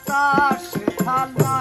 বাতাস ঠান্ডা